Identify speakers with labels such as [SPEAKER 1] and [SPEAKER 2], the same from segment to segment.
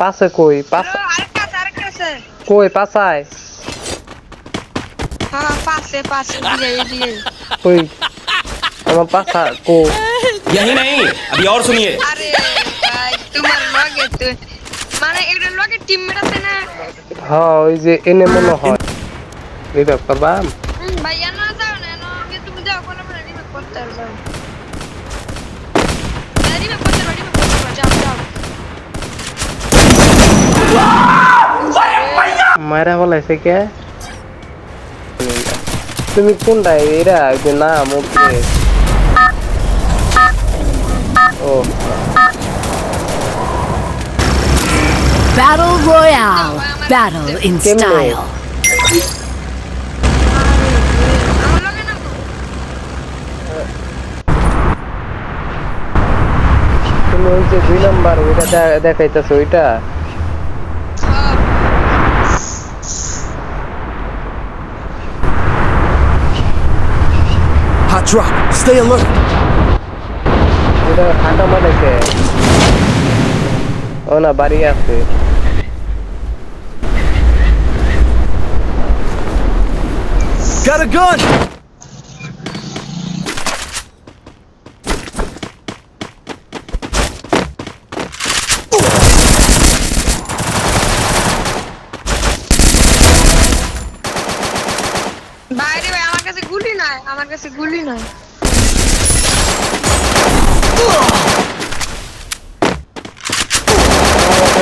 [SPEAKER 1] পাশে কই পাশ
[SPEAKER 2] Bro, আরেকটা আছে, আরেকটা আছে।
[SPEAKER 1] কই পাশায়
[SPEAKER 2] হ্যাঁ, পাশে, পাশে, এদিকে, এদিকে।
[SPEAKER 1] কই আমার পাশা কো
[SPEAKER 3] यही नहीं अभी और सुनिए
[SPEAKER 2] আরে ভাই, তোমার লগে তো- মানে এটার লগে teammate আছে না?
[SPEAKER 1] হ্যাঁ ওই যে এনে মনে হয় রিভাইভ করবা মায়েরা বলাইছে কে? তুমি কোনটা এরা যে না মুখে ও।
[SPEAKER 4] Battle Royale. Battle in style.
[SPEAKER 1] তুমি ওই যে দুই নাম্বার ওইটা দেখাইতেছো ওইটা?
[SPEAKER 5] drop. Stay alert.
[SPEAKER 1] ওইটা ফাঁকা মারাইছে ও না বাড়ি আছে
[SPEAKER 5] Got a gun.
[SPEAKER 2] আমার কাছে গুলি নাই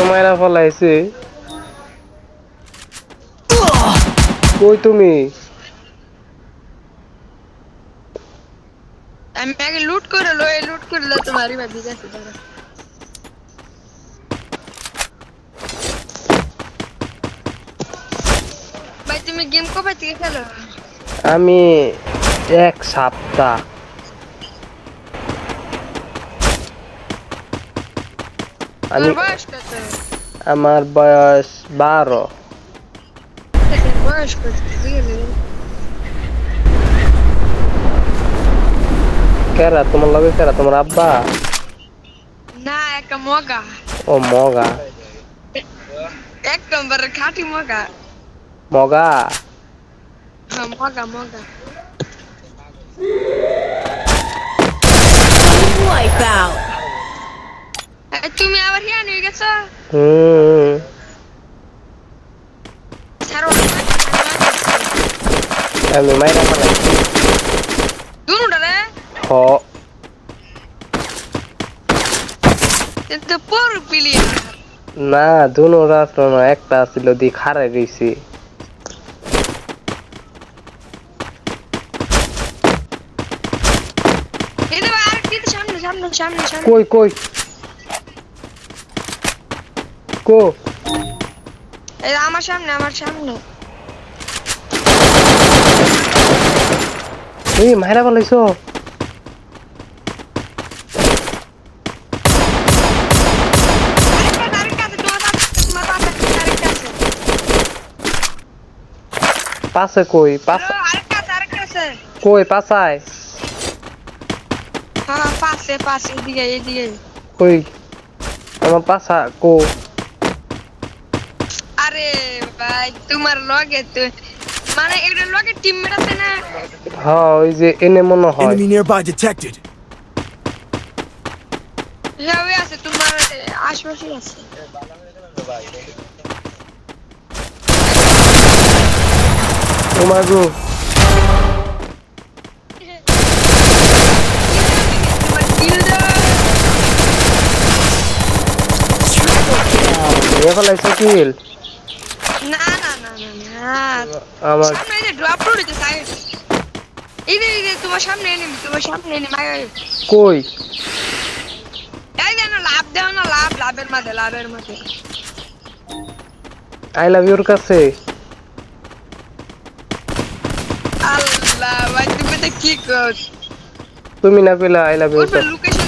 [SPEAKER 1] মায়েরা ফলাইছে। কই তুমি?
[SPEAKER 2] আমি আগে লুট করে লই লুট করে লো তোমারই দাঁড়া ভাই তুমি গেম কবে থেকে খেলো?
[SPEAKER 1] আমি এক সপ্তাহ। আমি আমার বয়স বারো।
[SPEAKER 2] বয়স
[SPEAKER 1] কেরা তোমার লগে কেরা? তোমার আব্বা?
[SPEAKER 2] না একটা মগা।
[SPEAKER 1] ও মগা।
[SPEAKER 2] এক নম্বর খাঁটি মগা।
[SPEAKER 1] মগা?
[SPEAKER 2] হ্যাঁ মগা মগা। তুমি আবার হিয়া নিয়ে গেছো?
[SPEAKER 1] হুম।
[SPEAKER 2] ছাড়ো
[SPEAKER 1] আমি মাইরা
[SPEAKER 2] রে।
[SPEAKER 1] হ।
[SPEAKER 2] পর প্লেয়ার
[SPEAKER 1] না দুনো রাত একটা ছিল দি খারাই রইছি
[SPEAKER 2] এই তো আর কি সামনে সামনে
[SPEAKER 1] কই কই কো
[SPEAKER 2] এই আমার সামনে আমার সামনে।
[SPEAKER 1] এই মাইরা
[SPEAKER 2] আছে
[SPEAKER 1] পাশে কই? পাশ কই পাশায়?
[SPEAKER 2] পাশে পাশে এদিকে এদিকে।
[SPEAKER 1] কই? আমার পাশা কো?
[SPEAKER 2] আরে ভাই তোমার লগে তো মানে এটার লগে টিমমেট আছে না?
[SPEAKER 1] হ্যাঁ ওই যে এনে মনে হয়।
[SPEAKER 5] Enemy nearby detected.
[SPEAKER 2] হ্যাঁ আছে তোমার আশপাশে আছে।
[SPEAKER 1] তোমার গো
[SPEAKER 2] তোমার kill দাও।
[SPEAKER 1] নিয়ে ফলাইছো কিল
[SPEAKER 2] না না না না না।
[SPEAKER 1] আমার
[SPEAKER 2] সামনে যে ড্রপ রোড আছে সাইড এই যে এই যে তোমার সামনে এনিমি তোমার সামনে এনিমি
[SPEAKER 1] কই?
[SPEAKER 2] এই যে না লাভ দেও না লাভ লাভের মাঝে লাভের মাঝে।
[SPEAKER 1] আই লাভ ইউর কাছে।
[SPEAKER 2] আল্লাহ ভাই তুমি তো কি কর
[SPEAKER 1] তুমি না পেলে আই লাভ ইউর কাছে
[SPEAKER 2] লোকেশন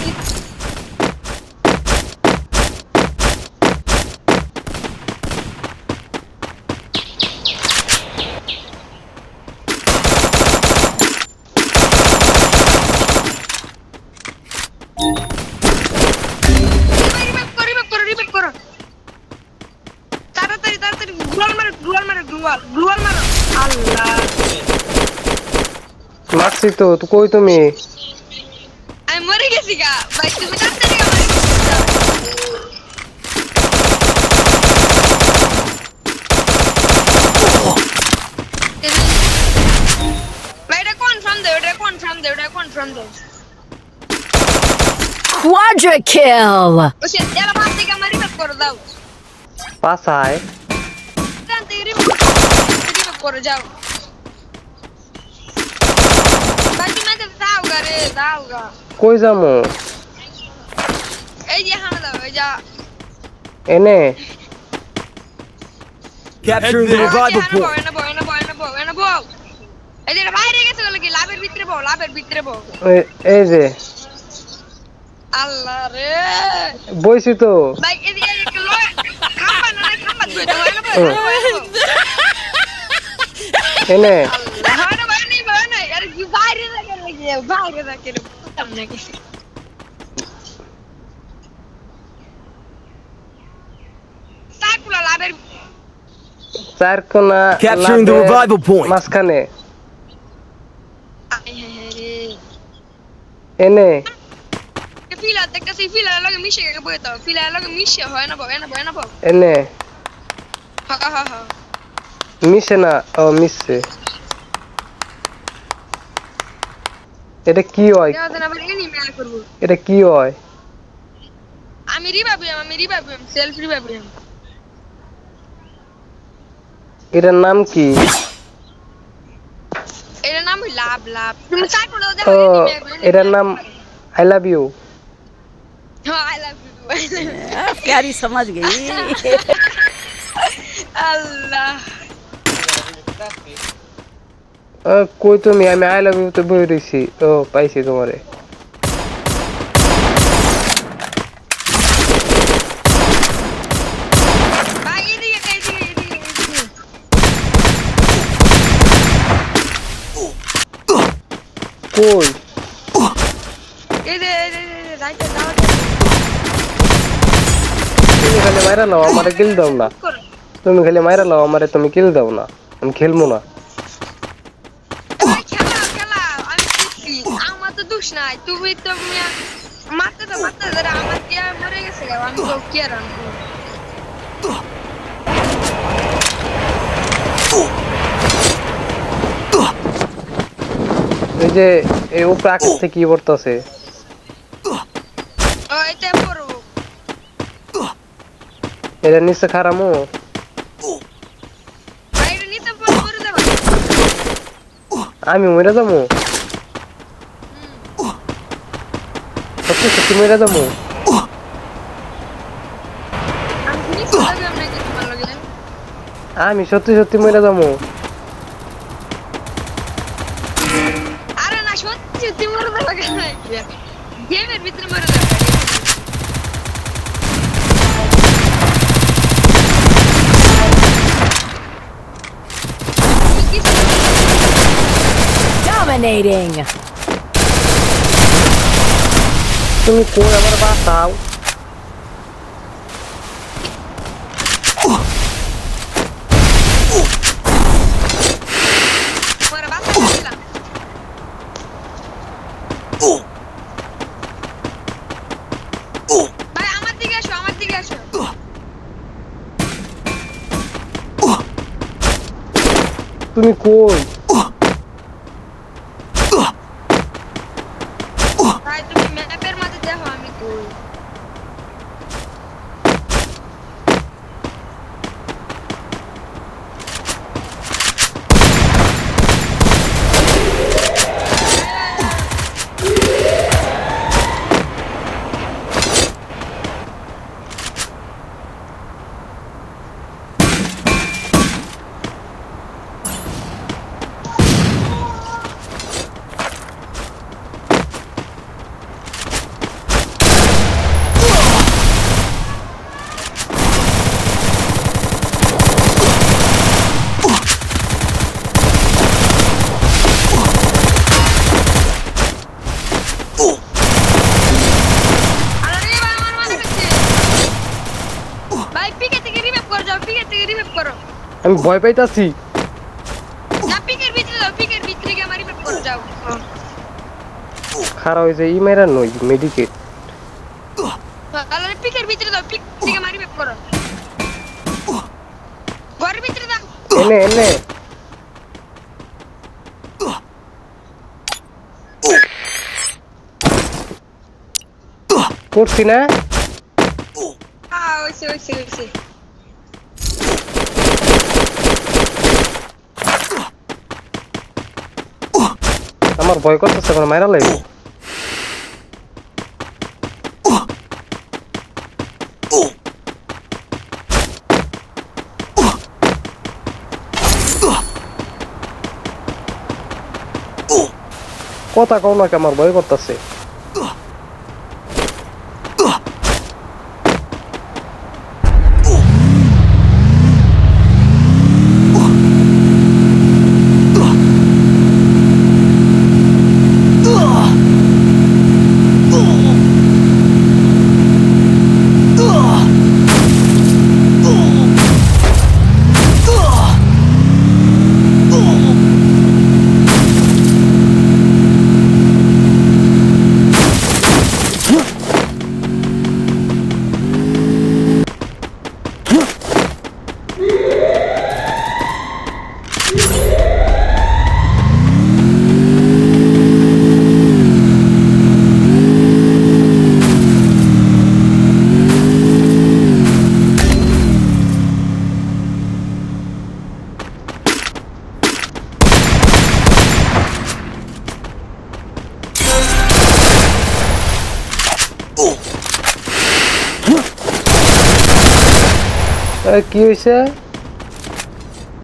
[SPEAKER 2] রিভাইভ করো রিভাইভ করো রিভাইভ করো
[SPEAKER 1] মারছি তো কই তুমি
[SPEAKER 2] আমি মরে গেছি গা ভাই তুমি তাড়াতাড়ি আমার ভাই এটা কনফার্ম দে এটা কনফার্ম দে এটা কনফার্ম দে
[SPEAKER 4] Quadra kill.
[SPEAKER 2] এলা ভাত থেকে আমার রিভাইভ করে দাও
[SPEAKER 1] পাছায়
[SPEAKER 2] টান থেকে রিভাইভ রিভাইভ করে যাও ভাই তুমি আমাকে দাও গা রে দাও গা
[SPEAKER 1] কই যামু
[SPEAKER 2] এই যে হানা দাও এই যা
[SPEAKER 1] এনে
[SPEAKER 5] Capturing the
[SPEAKER 2] যে
[SPEAKER 5] revival point.
[SPEAKER 2] এই যে বাইরে গেছে বলে কি লাভের ভিতরে বউ লাভের ভিতরে বউ
[SPEAKER 1] এই যে
[SPEAKER 2] আল্লাহ রে
[SPEAKER 1] বইছি তো
[SPEAKER 2] ভাই এদিকে একটা খাম্বা না না খাম্বা দুই তো না ভাই
[SPEAKER 1] এনে
[SPEAKER 2] হয় না ভাই নেই ভাই নাই আরে কি বাইরে রাখে লাগি বাইরে রাখে রে বুঝতাম না কি সাকুলা লাভের
[SPEAKER 1] চার কোনা
[SPEAKER 5] Capturing the revival point.
[SPEAKER 1] মাঝখানে
[SPEAKER 2] আই হে হে রে
[SPEAKER 1] এনে
[SPEAKER 2] ফিলা দেখতেছি ফিলা লগে মিশে গেছে বই তো ফিলা লগে মিশে হয় না বউ না বউ না বউ
[SPEAKER 1] এনে
[SPEAKER 2] হা হা হা
[SPEAKER 1] মিশে না ও মিশছে এটা কি হয়
[SPEAKER 2] দেওয়া দেন আবার এনি মেল করব
[SPEAKER 1] এটা কি হয়
[SPEAKER 2] আমি রিভাইভ আমি রিভাইভ সেলফ রিভাইভ
[SPEAKER 1] এটার নাম কি
[SPEAKER 2] এর নাম হই লাভ লাভ তুমি সাকুলা
[SPEAKER 1] ও
[SPEAKER 2] দেখো
[SPEAKER 1] এটার নাম আই লাভ ইউ
[SPEAKER 2] হ্যাঁ আই লাভ ইউ
[SPEAKER 4] प्यारी समझ गई
[SPEAKER 2] আল্লাহ
[SPEAKER 1] কই তুমি? আমি আই লাভ ইউ তো বই রইছি। ও পাইছি তোমারে। কই? তুমি খালি মাইরা লাও আমারে কিল দাও না। তুমি খালি মাইরা লাও আমারে তুমি কিল দাও না। আমি খেলব না
[SPEAKER 2] ভাই খেলা খেলা আমি জিতছি দোষ নাই তুমি তো মারতে তো মারতে ধরে আমার কি আর মরে গেছে আমি তো কি আর
[SPEAKER 1] এই যে এই উপরে আকাশ কি পড়তেছে?
[SPEAKER 2] এটা
[SPEAKER 1] নিচে খারামো। আমি মরে যাব? সত্যি সত্যি মরে যাব
[SPEAKER 2] আমি যাবে
[SPEAKER 1] সত্যি সত্যি মরে যাব
[SPEAKER 2] আরে না সত্যি সত্যি মরে কেন গেমের ভিতরে মরে দেবা
[SPEAKER 4] Dominating.
[SPEAKER 1] তুমি কই আমার বাঁচাও
[SPEAKER 2] মরে বাসা দিলাম ভাই আমার দিকে আসো আমার দিকে আসো
[SPEAKER 1] তুমি কই
[SPEAKER 2] ভাই তুমি ম্যাপের মাঝে দেখো আমি কই আরে ভাই আমার মাথা কাছে ভাই পিকে থেকে রিভাইভ করে যাও পিকে থেকে রিভাইভ করো
[SPEAKER 1] আমি ভয় পাইতাছি। খারাপ হয়েছে ই মেরা নই মেডিকেট এনে এনে। করছি না? আমার ভয় করতেছে এখন মাইরা লাগবে কথা কও না আমার ভয় করতেছে। কি হয়েছে